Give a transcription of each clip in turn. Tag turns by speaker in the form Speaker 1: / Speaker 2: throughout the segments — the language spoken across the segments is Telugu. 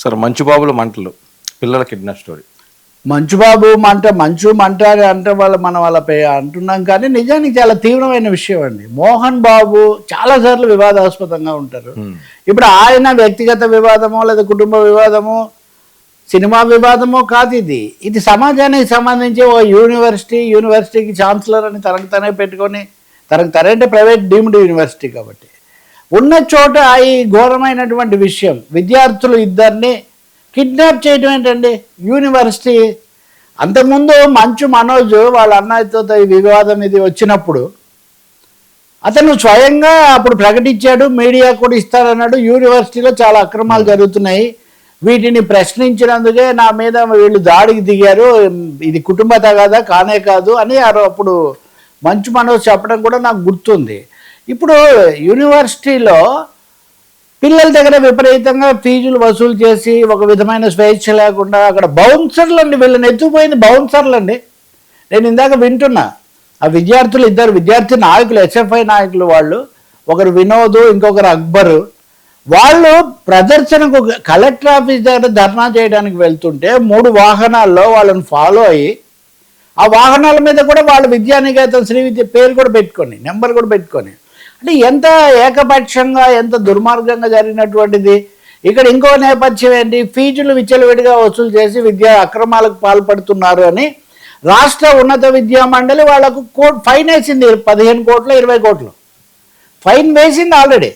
Speaker 1: సార్ మంచుబాబుల మంటలు పిల్లల కిడ్నాప్ స్టోరీ.
Speaker 2: మంచుబాబు మంట మంచు మంట అంటే వాళ్ళు మనం వాళ్ళ పే అంటున్నాం కానీ నిజానికి చాలా తీవ్రమైన విషయం అండి. మోహన్ బాబు చాలాసార్లు వివాదాస్పదంగా ఉంటారు. ఇప్పుడు ఆయన వ్యక్తిగత వివాదమో లేదా కుటుంబ వివాదమో సినిమా వివాదమో కాదు ఇది. ఇది సమాజానికి సంబంధించి ఓ యూనివర్సిటీ యూనివర్సిటీకి ఛాన్సలర్ అని తనకు తనే పెట్టుకొని తనకు తనే అంటే ప్రైవేట్ డీమ్డ్ యూనివర్సిటీ కాబట్టి. ఉన్న చోట ఈ ఘోరమైనటువంటి విషయం విద్యార్థులు ఇద్దరిని కిడ్నాప్ చేయడం ఏంటండి? యూనివర్సిటీ. అంతకుముందు మంచు మనోజ్ వాళ్ళ అన్నయ్యతో ఈ వివాదం ఇది వచ్చినప్పుడు అతను స్వయంగా అప్పుడు ప్రకటించాడు మీడియా కూడా ఇస్తారన్నాడు యూనివర్సిటీలో చాలా అక్రమాలు జరుగుతున్నాయి. వీటిని ప్రశ్నించినందుకే నా మీద వీళ్ళు దాడికి దిగారు. ఇది కుటుంబ తగాదా కానే కాదు అని అప్పుడు మంచు మనోజ్ చెప్పడం కూడా నాకు గుర్తుంది. ఇప్పుడు యూనివర్సిటీలో పిల్లల దగ్గర విపరీతంగా ఫీజులు వసూలు చేసి ఒక విధమైన స్వేచ్ఛ లేకుండా అక్కడ బౌన్సర్లు అండి వీళ్ళని ఎత్తుకుపోయింది బౌన్సర్లు అండి నేను ఇందాక వింటున్నా ఆ విద్యార్థులు ఇద్దరు విద్యార్థి నాయకులు ఎస్ఎఫ్ఐ నాయకులు వాళ్ళు ఒకరు వినోద్ ఇంకొకరు అక్బరు. వాళ్ళు ప్రదర్శనకు కలెక్టర్ ఆఫీస్ దగ్గర ధర్నా చేయడానికి వెళ్తుంటే మూడు వాహనాల్లో వాళ్ళని ఫాలో అయ్యి ఆ వాహనాల మీద కూడా వాళ్ళ విద్యానికేతన్ శ్రీ విద్య పేరు కూడా పెట్టుకొని నెంబర్ కూడా పెట్టుకొని అంటే ఎంత ఏకపక్షంగా ఎంత దుర్మార్గంగా జరిగినటువంటిది. ఇక్కడ ఇంకో నేపథ్యం ఏంటి? ఫీజులు విచ్చలవిడిగా వసూలు చేసి విద్యా అక్రమాలకు పాల్పడుతున్నారు అని రాష్ట్ర ఉన్నత విద్యా మండలి వాళ్ళకు కోట్ ఫైన్ వేసింది. పదిహేను కోట్లు ఇరవై కోట్లు. ఫైన్ వేసింది ఆల్రెడీ.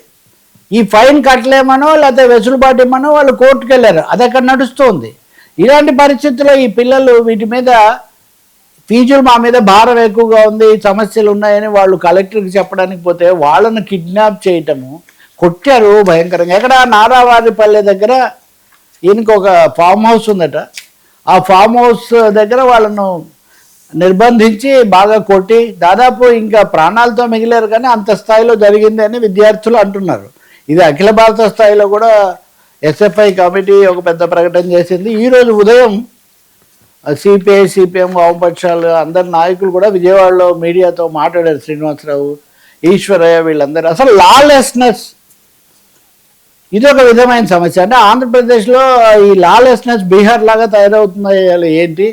Speaker 2: ఈ ఫైన్ కట్టలేమనో లేకపోతే వెసులుబాటు ఇమ్మనో వాళ్ళు కోర్టుకు వెళ్ళారు అది అక్కడ నడుస్తుంది. ఇలాంటి పరిస్థితుల్లో ఈ పిల్లలు వీటి మీద ఫీజులు మా మీద భారం ఎక్కువగా ఉంది సమస్యలు ఉన్నాయని వాళ్ళు కలెక్టర్కి చెప్పడానికి పోతే వాళ్ళను కిడ్నాప్ చేయటము కొట్టారు భయంకరంగా. ఎక్కడ నారావారిపల్లె దగ్గర ఈయనకు ఒక ఫామ్ హౌస్ ఉందట. ఆ ఫామ్ హౌస్ దగ్గర వాళ్ళను నిర్బంధించి బాగా కొట్టి దాదాపు ఇంకా ప్రాణాలతో మిగిలారు కానీ అంత స్థాయిలో జరిగింది అని విద్యార్థులు అంటున్నారు. ఇది అఖిల భారత స్థాయిలో కూడా ఎస్ఎఫ్ఐ కమిటీ ఒక పెద్ద ప్రకటన చేసింది. ఈరోజు ఉదయం సిపిఐ సిపిఎం వామపక్షాలు అందరి నాయకులు కూడా విజయవాడలో మీడియాతో మాట్లాడారు శ్రీనివాసరావు ఈశ్వరయ్య వీళ్ళందరూ. అసలు లాలెస్నెస్ ఇది ఒక విధమైన సమస్య. అంటే ఆంధ్రప్రదేశ్లో ఈ లాలెస్నెస్ బీహార్ లాగా తయారవుతున్నాయి. ఏంటి?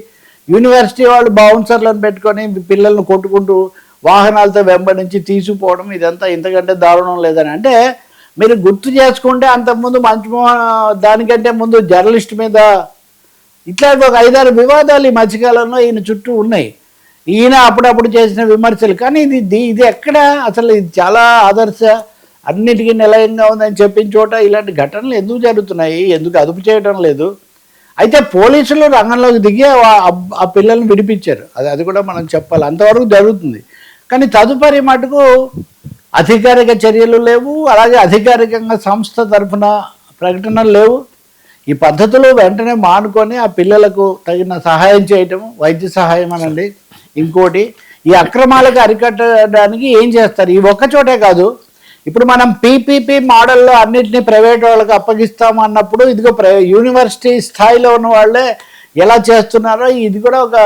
Speaker 2: యూనివర్సిటీ వాళ్ళు బౌన్సర్లను పెట్టుకొని పిల్లల్ని కొట్టుకుంటూ వాహనాలతో వెంబడించి తీసుకుపోవడం ఇదంతా ఇంతకంటే దారుణం లేదని. అంటే మీరు గుర్తు చేసుకుంటే అంతకుముందు మంచి దానికంటే ముందు జర్నలిస్ట్ మీద ఇట్లా ఒక ఐదారు వివాదాలు ఈ మధ్యకాలంలో ఈయన చుట్టూ ఉన్నాయి. ఈయన అప్పుడప్పుడు చేసిన విమర్శలు. కానీ ఇది ఇది ఎక్కడ? అసలు ఇది చాలా ఆదర్శ అన్నిటికీ నిలయంగా ఉందని చెప్పిన చోట ఇలాంటి ఘటనలు ఎందుకు జరుగుతున్నాయి? ఎందుకు అదుపు చేయడం లేదు? అయితే పోలీసులు రంగంలోకి దిగి ఆ- ఆ పిల్లల్ని విడిపించారు. అది అది కూడా మనం చెప్పాలి. అంతవరకు జరుగుతుంది. కానీ తదుపరి మటుకు అధికారిక చర్యలు లేవు. అలాగే అధికారికంగా సంస్థ తరఫున ప్రకటనలు లేవు. ఈ పద్ధతులు వెంటనే మానుకొని ఆ పిల్లలకు తగిన సహాయం చేయటం వైద్య సహాయం అనండి. ఇంకోటి ఈ అక్రమాలకు అరికట్టడానికి ఏం చేస్తారు? ఈ ఒక్క చోటే కాదు. ఇప్పుడు మనం పీపీపీ మోడల్లో అన్నింటినీ ప్రైవేట్ వాళ్ళకి అప్పగిస్తాం అన్నప్పుడు ఇదిగో యూనివర్సిటీ స్థాయిలో ఉన్న వాళ్ళే ఎలా చేస్తున్నారో ఇది కూడా ఒక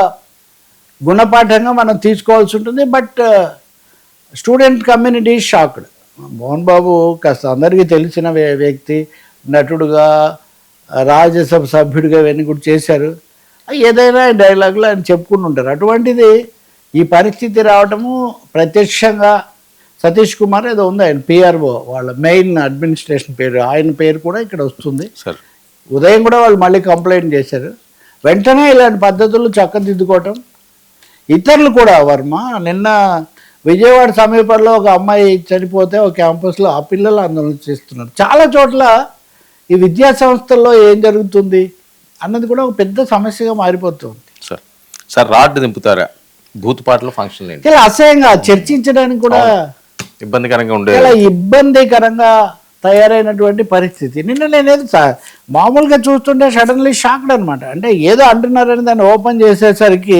Speaker 2: గుణపాఠంగా మనం తీసుకోవాల్సి ఉంటుంది. But student community shocked. Mohan Babu కాస్త అందరికీ తెలిసిన వ్యక్తి నటుడుగా రాజ్యసభ సభ్యుడిగా ఇవన్నీ కూడా చేశారు. ఏదైనా డైలాగులు ఆయన చెప్పుకుంటుంటారు అటువంటిది ఈ పరిస్థితి రావటము ప్రత్యక్షంగా సతీష్ కుమార్ ఏదో ఉంది. ఆయన పిఆర్ఓ వాళ్ళ మెయిన్ అడ్మినిస్ట్రేషన్ పేరు ఆయన పేరు కూడా ఇక్కడ వస్తుంది.
Speaker 1: సార్
Speaker 2: ఉదయం కూడా వాళ్ళు మళ్ళీ కంప్లైంట్ చేశారు. వెంటనే ఇలాంటి పద్ధతులు చక్కదిద్దుకోవటం. ఇతరులు కూడా వర్మ నిన్న విజయవాడ సమీపంలో ఒక అమ్మాయి చనిపోతే ఒక క్యాంపస్లో ఆ పిల్లలు ఆందోళన చేస్తున్నారు. చాలా చోట్ల ఈ విద్యా సంస్థల్లో ఏం జరుగుతుంది అన్నది కూడా ఒక పెద్ద సమస్యగా మారిపోతుంది.
Speaker 1: సార్ సార్ రాడ్ దింపుతారా? భూతపాటలో ఫంక్షన్ ఏంటి?
Speaker 2: చాలా అసహ్యంగా చర్చించడానికి కూడా
Speaker 1: ఇబ్బందికరంగా ఉండే
Speaker 2: చాలా ఇబ్బందికరంగా తయారైనటువంటి పరిస్థితి. నిన్న నేనేది మామూలుగా చూస్తుంటే సడన్లీ షాక్డ్ అనమాట అంటే ఏదో అంటున్నారని దాన్ని ఓపెన్ చేసేసరికి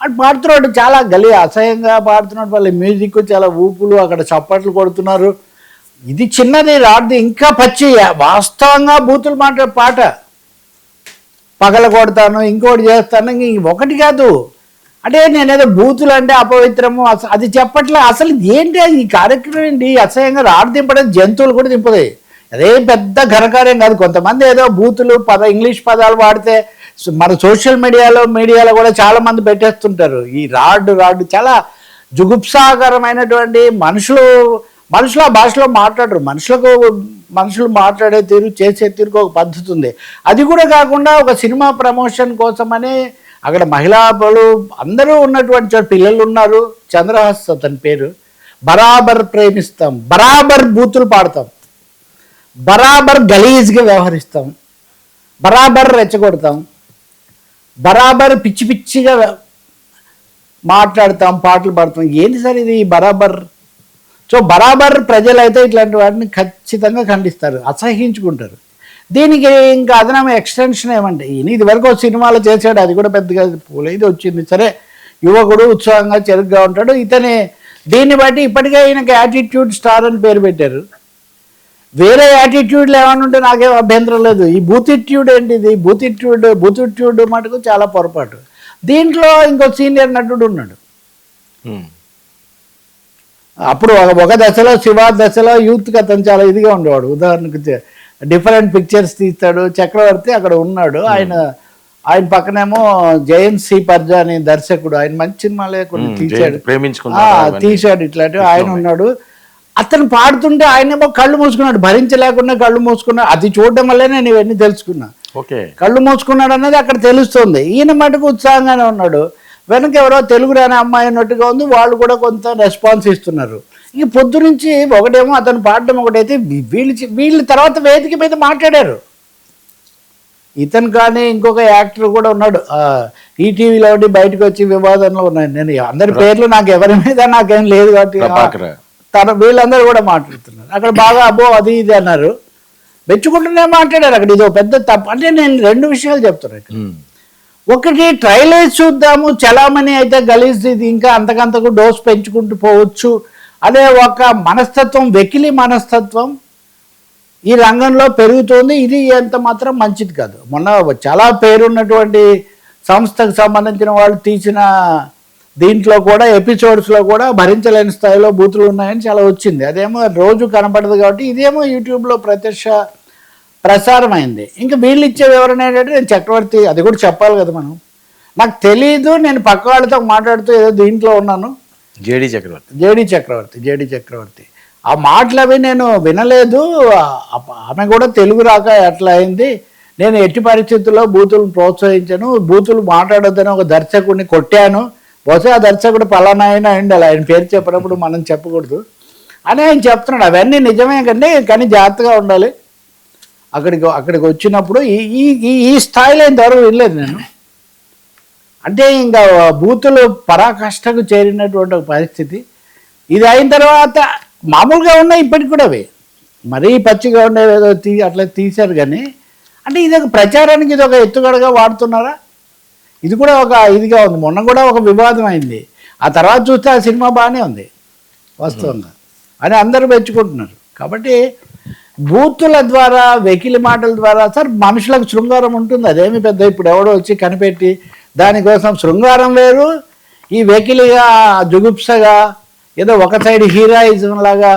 Speaker 2: అటు పాడుతున్నాడు చాలా గలి అసహ్యంగా పాడుతున్నాడు. వాళ్ళ మ్యూజిక్ చాలా ఊపులు అక్కడ చప్పట్లు కొడుతున్నారు. ఇది చిన్నది రాడ్ది ఇంకా పచ్చి వాస్తవంగా బూతులు మాట పాట. పగల కొడతాను ఇంకోటి చేస్తాను ఇంక ఒకటి కాదు. అంటే నేనేదో బూతులు అంటే అపవిత్రము అది చెప్పట్లే. అసలు ఏంటి అది? ఈ కార్యక్రమం ఏంటి? అసహ్యంగా రాడు దింపడం జంతువులు కూడా దింపదు. అదే పెద్ద ఘనకార్యం కాదు. కొంతమంది ఏదో బూతులు పద ఇంగ్లీష్ పదాలు వాడితే మన సోషల్ మీడియాలో మీడియాలో కూడా చాలా మంది పెట్టేస్తుంటారు. ఈ రాడ్ రాడ్డు చాలా జుగుప్సాకరమైనటువంటి మనుషులు మనుషులు ఆ భాషలో మాట్లాడరు. మనుషులకు మనుషులు మాట్లాడే తీరు చేసే తీరుకు ఒక పద్ధతి ఉంది. అది కూడా కాకుండా ఒక సినిమా ప్రమోషన్ కోసమని అక్కడ మహిళా అందరూ ఉన్నటువంటి చోట పిల్లలు ఉన్నారు. చంద్రహాస్ అతని పేరు. బరాబర్ ప్రేమిస్తాం. బరాబర్ బూతులు పాడతాం. బరాబర్ గలీజ్గా వ్యవహరిస్తాం. బరాబర్ రెచ్చగొడతాం. బరాబర్ పిచ్చి పిచ్చిగా మాట్లాడతాం పాటలు పాడతాం. ఏంటి సార్ ఇది? బరాబర్ సో బరాబర్ ప్రజలైతే ఇట్లాంటి వాటిని ఖచ్చితంగా ఖండిస్తారు అసహించుకుంటారు. దీనికి ఇంకా అదనం ఎక్స్టెన్షన్ ఏమంటే ఈయన ఇదివరకు సినిమాలు ఒక సినిమాలో చేశాడు అది కూడా పెద్దగా పోలేదు వచ్చింది. సరే యువకుడు ఉత్సాహంగా చెరుగ్గా ఉంటాడు. ఇతని దీన్ని బట్టి ఇప్పటికే ఈయనకి యాటిట్యూడ్ స్టార్ అని పేరు పెట్టారు. వేరే యాటిట్యూడ్లు ఏమైనా ఉంటే నాకేం అభ్యంతరం లేదు. ఈ బూతిట్యూడ్ ఏంటిది? బూతిట్యూడ్ బూతిట్యూడ్ మటుకు చాలా పొరపాటు. దీంట్లో ఇంకో సీనియర్ నటుడు ఉన్నాడు.
Speaker 1: Hmm.
Speaker 2: అప్పుడు ఒక- దశలో శివ దశలో యూత్కి అతను చాలా ఇదిగా ఉండేవాడు. ఉదాహరణకు డిఫరెంట్ పిక్చర్స్ తీస్తాడు చక్రవర్తి అక్కడ ఉన్నాడు. ఆయన ఆయన పక్కనేమో జయంత్ సి పర్జా అని దర్శకుడు. ఆయన మంచి సినిమాలే కొన్ని
Speaker 1: ఉమ్,
Speaker 2: తీశాడు. తీశాడు ఇట్లాంటివి. ఆయన ఉన్నాడు. అతను పాడుతుంటే ఆయనేమో కళ్ళు మూసుకున్నాడు. భరించలేకుండా కళ్ళు మూసుకున్నాడు. అది చూడడం వల్లే నేను ఇవన్నీ తెలుసుకున్నా. కళ్ళు మూసుకున్నాడు అన్నది అక్కడ తెలుస్తుంది. ఈయన మటుకు ఉత్సాహంగానే ఉన్నాడు. వెనక ఎవరో తెలుగు రాని అమ్మాయి అన్నట్టుగా ఉంది వాళ్ళు కూడా కొంత రెస్పాన్స్ ఇస్తున్నారు. ఇంక పొద్దు నుంచి ఒకటేమో అతను పాడడం ఒకటైతే వీళ్ళు వీళ్ళు తర్వాత వేదిక మీద మాట్లాడారు. ఇతను కానీ ఇంకొక యాక్టర్ కూడా ఉన్నాడు. ఈటీవీలో ఉండి బయటకు వచ్చి వివాదంలో ఉన్నాయి. నేను అందరి పేర్లు నాకు ఎవరి మీద నాకేం లేదు కాబట్టి. తన వీళ్ళందరూ కూడా మాట్లాడుతున్నారు. అక్కడ బాగా అబ్బో అది ఇది అన్నారు. మెచ్చుకుంటూనే మాట్లాడారు. అక్కడ ఇది ఒక పెద్ద తప్పు. అంటే నేను రెండు విషయాలు చెప్తున్నాను ఒకటి
Speaker 1: ఉమ్.
Speaker 2: ఒకటి చూద్దాము. చలామణి అయితే గలీజ్. ఇది ఇంకా అంతకంతకు డోస్ పెంచుకుంటూ పోవచ్చు. అదే ఒక మనస్తత్వం వెకిలి మనస్తత్వం ఈ రంగంలో పెరుగుతోంది. ఇది ఎంత మాత్రం మంచిది కాదు. మొన్న చాలా పేరున్నటువంటి సంస్థకు సంబంధించిన వాళ్ళు తీసిన దీంట్లో కూడా ఎపిసోడ్స్లో కూడా భరించలేని స్థాయిలో బూతులు ఉన్నాయని చాలా వచ్చింది. అదేమో రోజు కనపడదు కాబట్టి ఇదేమో యూట్యూబ్లో ప్రత్యక్ష ప్రసారం అయింది ఇంకా వీళ్ళు ఇచ్చే వివరణ ఏంటంటే నేను చక్రవర్తి అది కూడా చెప్పాలి కదా మనం. నాకు తెలీదు నేను పక్క వాళ్ళతో మాట్లాడుతూ ఏదో దీంట్లో ఉన్నాను.
Speaker 1: JD Chakravarthi.
Speaker 2: JD Chakravarthi JD Chakravarthi. ఆ మాటలు అవి నేను వినలేదు. ఆమె కూడా తెలుగు రాక ఎట్లా అయింది. నేను ఎట్టి పరిస్థితుల్లో బూతులను ప్రోత్సహించాను. బూతులు మాట్లాడొద్దని ఒక దర్శకుడిని కొట్టాను. బహుశా ఆ దర్శకుడు పలానా అయినా ఉండాలి ఆయన పేరు చెప్పినప్పుడు మనం చెప్పకూడదు. అని ఆయన చెప్తున్నాడు. అవన్నీ నిజమే కండి కానీ జాగ్రత్తగా ఉండాలి. అక్కడికి అక్కడికి వచ్చినప్పుడు ఈ ఈ ఈ- స్థాయిలో ఇంతవరకు వినలేదు నేను. అంటే ఇంకా బూతులు పరాకష్టకు చేరినటువంటి ఒక పరిస్థితి. ఇది అయిన తర్వాత మామూలుగా ఉన్నాయి ఇప్పటికి కూడా అవి. మరీ పచ్చిగా ఉండేవి ఏదో తీ అట్లా తీశారు కానీ. అంటే ఇది ఒక ప్రచారానికి ఇది ఒక ఎత్తుగడగా వాడుతున్నారా? ఇది కూడా ఒక ఇదిగా ఉంది. మొన్న కూడా ఒక వివాదం అయింది. ఆ తర్వాత చూస్తే ఆ సినిమా బాగానే ఉంది వాస్తవంగా. అని అందరూ మెచ్చుకుంటున్నారు. కాబట్టి బూతుల ద్వారా వెకిలి మాటల ద్వారా సార్ మనుషులకు శృంగారం ఉంటుంది. అదేమి పెద్ద ఇప్పుడు ఎవడో వచ్చి కనిపెట్టి దానికోసం శృంగారం వేరు. ఈ వెకిలిగా జుగుప్సగా ఏదో ఒక సైడ్ హీరోయిజం లాగా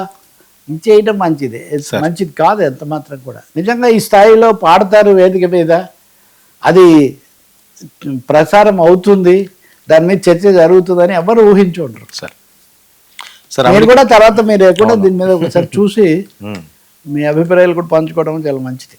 Speaker 2: ఇచ్చేయటం మంచిది. మంచిది కాదు ఎంత మాత్రం కూడా. నిజంగా ఈ స్థాయిలో పాడతారు వేదిక మీద. అది ప్రసారం అవుతుంది. దాని మీద చర్చ జరుగుతుందని ఎవరు ఊహించుంటారు
Speaker 1: సార్. సార్
Speaker 2: మీరు కూడా తర్వాత మీరు కూడా దీని మీద ఒకసారి చూసి. మీ అభిప్రాయాలు కూడా పంచుకోవడం చాలా మంచిది.